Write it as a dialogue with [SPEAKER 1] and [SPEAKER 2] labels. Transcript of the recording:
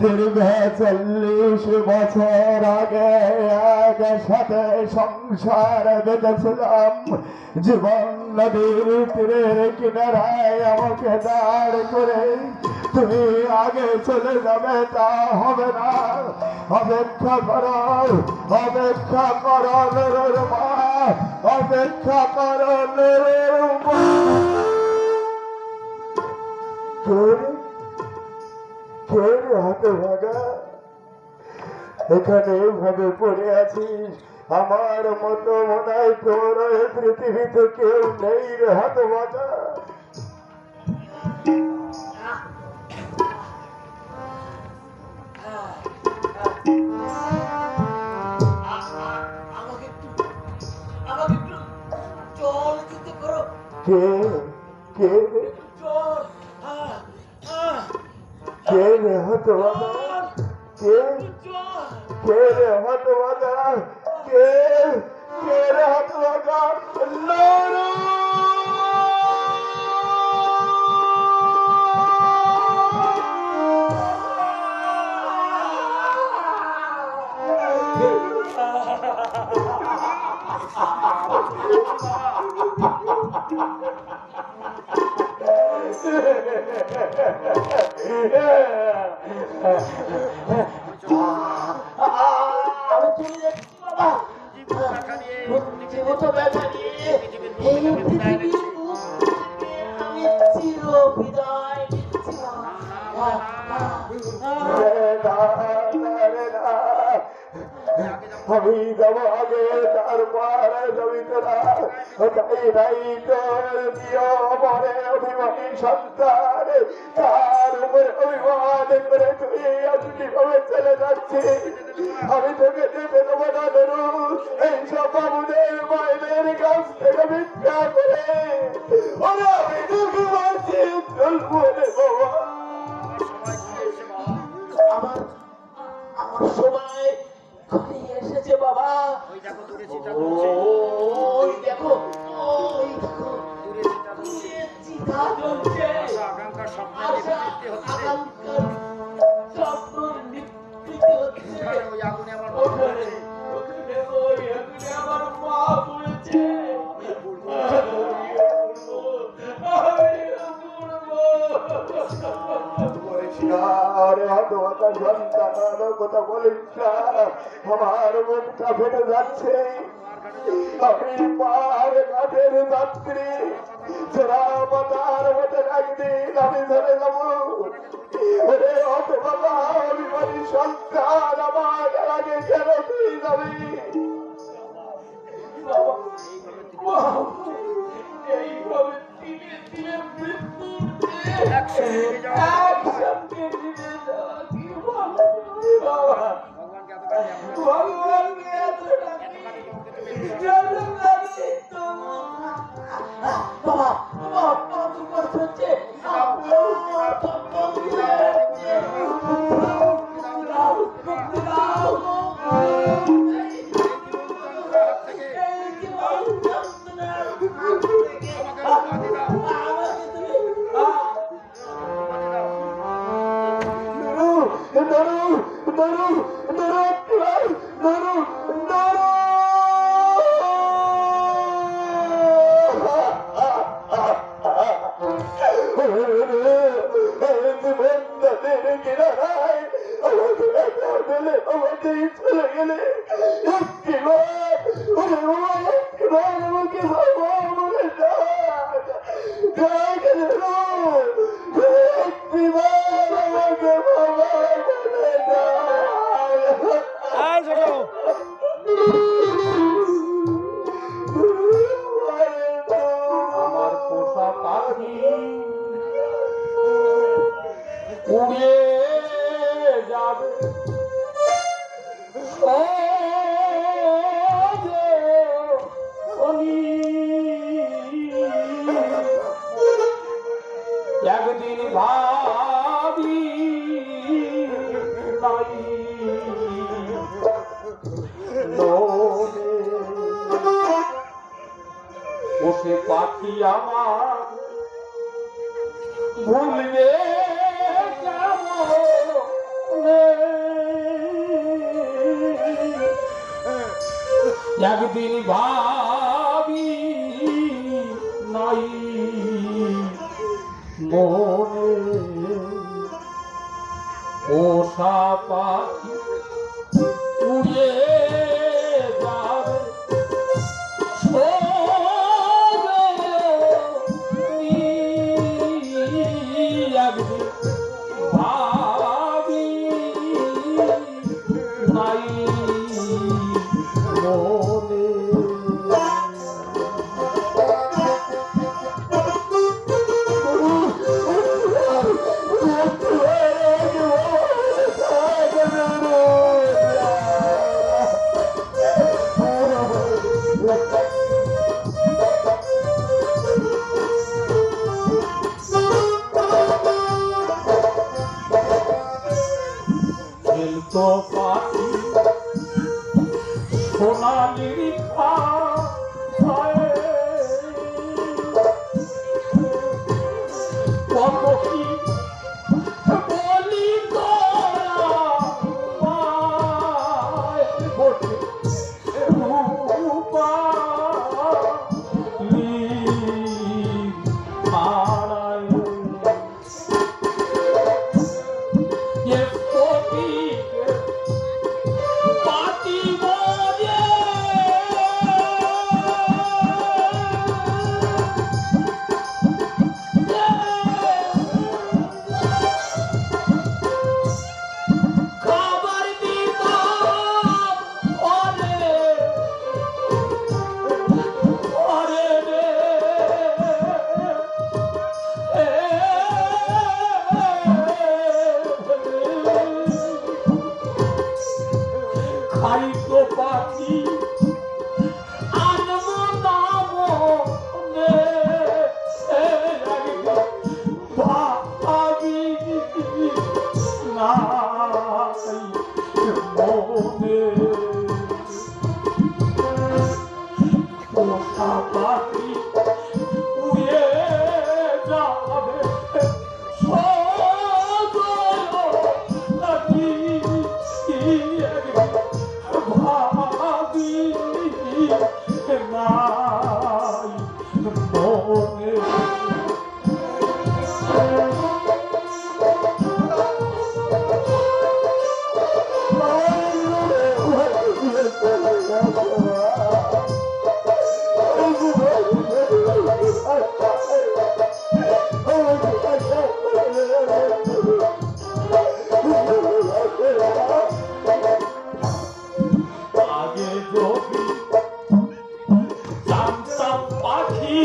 [SPEAKER 1] দীর্ঘ চল্লিশ বছর আগে সাথে সংসার বেঁধেছিলাম। জীবন নদীর তীরের কিনারায় আমাকে দাঁড় করে, তুমি আগে চলে যাবে, তা হবে না। অপেক্ষা করো অপেক্ষা করো, নুরুর মা, অপেক্ষা করো, নুরুর মা। কে হাতে ভাগা। এখানে ভাবে পড়ে আছিস। আমার মতো মনে তোর পৃথিবীতে কেউ নেই রে হাতে ভাগা। কে কে রে হাতে ভাগা কে
[SPEAKER 2] জল
[SPEAKER 1] কে রে হাতে ভাগা কে কে রে হাতে ভাগা লড়ো
[SPEAKER 2] আমি চলে যাচ্ছি বাবা? নিয়ে এই
[SPEAKER 1] যাব আগে তারপর যাবি তোরা তাই নাই তোর প্রিয় মনে অভিমানী সন্তান তার উপরে অভিমান করে তুই আজকে কীভাবে চলে যাচ্ছিস আরে হতভাগা সন্তান কথা বলিস না আমার মনটা ফেটে যাচ্ছে আমি পার কাঠের যাত্রী যারা মাতার মতো একদিন আমি ধরে যাব ওরে হতভাগা অভিমানী সন্তান আমার আগে কেন তুই যাবি নরু নরু নরু নরু নরু চলে গেলে উড়ে যাবে। একদিন ভাবি নাই। বসে পাখি আমার
[SPEAKER 3] একদিন ভাবি নাই। মনে ও সাপা উড়ে পাখি। সোনালি পা Mustafa Peace. পাখি